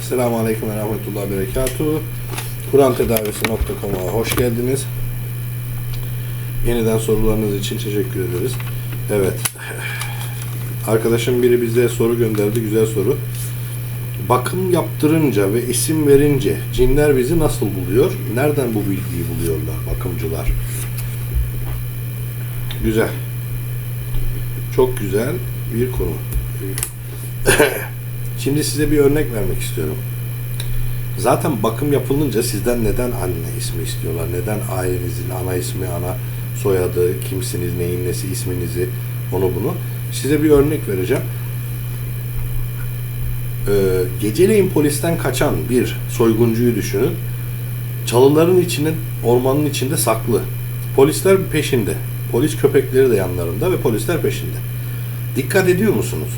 Selamun Aleyküm ve Rahmetullah Berekatuhu. Kur'an Tedavisi.com'a hoş geldiniz. Yeniden sorularınız için teşekkür ederiz. Evet. Arkadaşım biri bize soru gönderdi. Güzel soru. Bakım yaptırınca ve isim verince cinler bizi nasıl buluyor? Nereden bu bilgiyi buluyorlar bakımcılar? Güzel. Çok güzel bir konu. Şimdi size bir örnek vermek istiyorum. Zaten bakım yapılınca sizden neden anne ismi istiyorlar? Neden ailenizin ana ismi, ana soyadı, kimsiniz, neyin nesi, isminizi, onu bunu. Size bir örnek vereceğim. Ee, geceleyin polisten kaçan bir soyguncuyu düşünün. Çalıların içinin, ormanın içinde saklı. Polisler peşinde. Polis köpekleri de yanlarında ve polisler peşinde. Dikkat ediyor musunuz?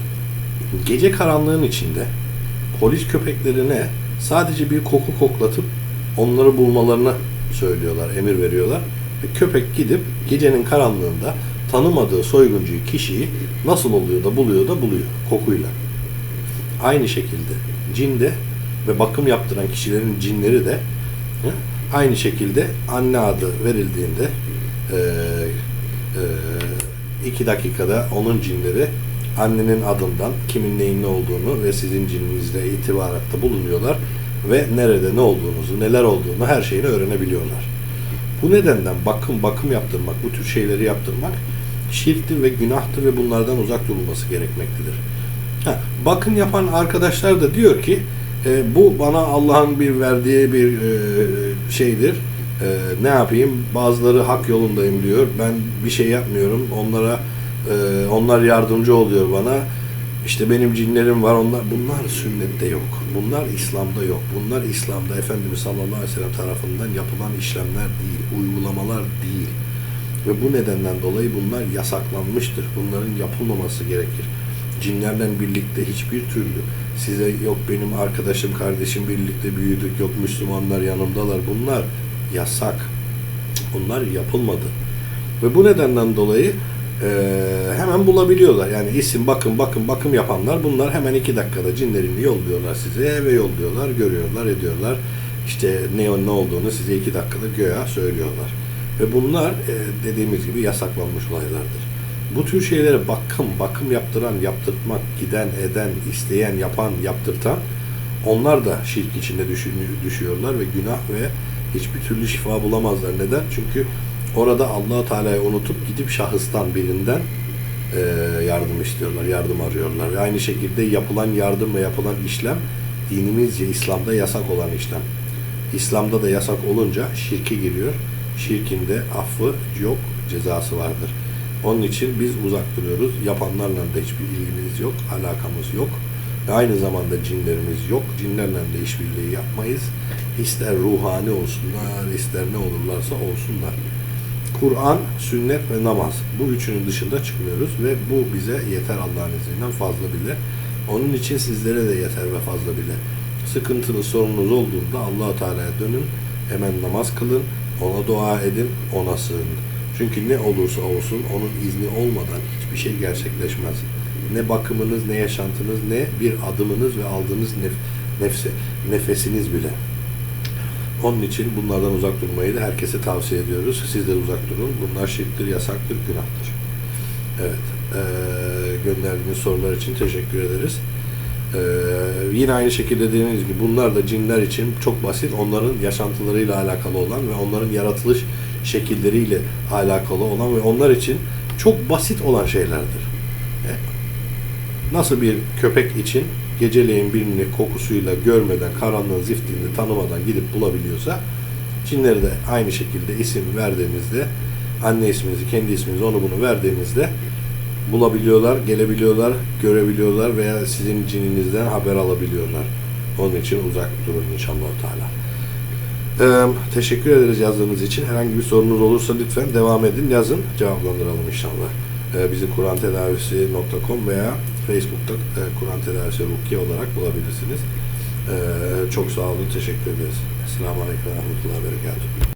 Gece karanlığın içinde polis köpeklerine sadece bir koku koklatıp onları bulmalarını söylüyorlar, emir veriyorlar. Ve köpek gidip gecenin karanlığında tanımadığı soyguncuyu, kişiyi nasıl oluyor da buluyor da buluyor kokuyla. Aynı şekilde cin de ve bakım yaptıran kişilerin cinleri de aynı şekilde anne adı verildiğinde e, e, iki dakikada onun cinleri annenin adından kimin neyin ne olduğunu ve sizin cininizle itibaratta bulunuyorlar ve nerede ne olduğunuzu, neler olduğunu her şeyini öğrenebiliyorlar. Bu nedenden bakım bakım yaptırmak, bu tür şeyleri yaptırmak şirktir ve günahtır ve bunlardan uzak durulması gerekmektedir. Ha, bakın yapan arkadaşlar da diyor ki e, bu bana Allah'ın bir verdiği bir e, şeydir. E, ne yapayım? Bazıları hak yolundayım diyor. Ben bir şey yapmıyorum. Onlara e, onlar yardımcı oluyor bana. İşte benim cinlerim var. Onlar bunlar sünnette yok. Bunlar İslam'da yok. Bunlar İslam'da Efendimiz sallallahu aleyhi ve sellem tarafından yapılan işlemler değil, uygulamalar değil. Ve bu nedenden dolayı bunlar yasaklanmıştır. Bunların yapılmaması gerekir. Cinlerle birlikte hiçbir türlü size yok benim arkadaşım, kardeşim birlikte büyüdük, yok Müslümanlar yanımdalar. Bunlar yasak. Bunlar yapılmadı. Ve bu nedenden dolayı hemen bulabiliyorlar. Yani isim, bakım, bakım, bakım yapanlar bunlar hemen iki dakikada cinlerini yolluyorlar size eve yolluyorlar, görüyorlar, ediyorlar. İşte ne, ne olduğunu size iki dakikada göya söylüyorlar. Ve bunlar e, dediğimiz gibi yasaklanmış olaylardır. Bu tür şeylere bakım, bakım yaptıran, yaptırtmak, giden, eden, isteyen, yapan, yaptırtan onlar da şirk içinde düşüyorlar ve günah ve hiçbir türlü şifa bulamazlar. Neden? Çünkü orada allah Teala'yı unutup gidip şahıstan birinden e, yardım istiyorlar, yardım arıyorlar. Aynı şekilde yapılan yardım ve yapılan işlem dinimizce İslam'da yasak olan işlem. İslam'da da yasak olunca şirke giriyor. Şirkin de affı yok, cezası vardır. Onun için biz uzak duruyoruz. Yapanlarla da hiçbir ilgimiz yok, alakamız yok. Ve aynı zamanda cinlerimiz yok. Cinlerle de işbirliği yapmayız. İster ruhani olsunlar, ister ne olurlarsa olsunlar. Kur'an, sünnet ve namaz. Bu üçünün dışında çıkmıyoruz ve bu bize yeter Allah'ın izniyle fazla bile. Onun için sizlere de yeter ve fazla bile. Sıkıntınız, sorununuz olduğunda allah Teala'ya dönün, hemen namaz kılın, ona dua edin, ona sığının. Çünkü ne olursa olsun onun izni olmadan hiçbir şey gerçekleşmez. Ne bakımınız, ne yaşantınız, ne bir adımınız ve aldığınız nef nefse, nefesiniz bile. Onun için bunlardan uzak durmayı da herkese tavsiye ediyoruz. Siz de uzak durun. Bunlar şirktir, yasaktır, günahtır. Evet. Eee gönderdiğiniz sorular için teşekkür ederiz. Eee, yine aynı şekilde dediğiniz gibi bunlar da cinler için çok basit. Onların yaşantılarıyla alakalı olan ve onların yaratılış şekilleriyle alakalı olan ve onlar için çok basit olan şeylerdir. E, Nasıl bir köpek için geceleyin birini kokusuyla görmeden, karanlığın ziftiğinde tanımadan gidip bulabiliyorsa cinleri de aynı şekilde isim verdiğinizde anne isminizi, kendi isminizi onu bunu verdiğinizde bulabiliyorlar, gelebiliyorlar, görebiliyorlar veya sizin cininizden haber alabiliyorlar. Onun için uzak durun inşallah Teala. Ee, teşekkür ederiz yazdığınız için. Herhangi bir sorunuz olursa lütfen devam edin, yazın. Cevaplandıralım inşallah. Ee, bizi kurantedavisi.com veya Facebook'ta e, Kur'an Tedavisi Rukiye olarak bulabilirsiniz. Ee, çok sağ olun, teşekkür ederiz. Selamun Aleyküm ve Berekatuhu.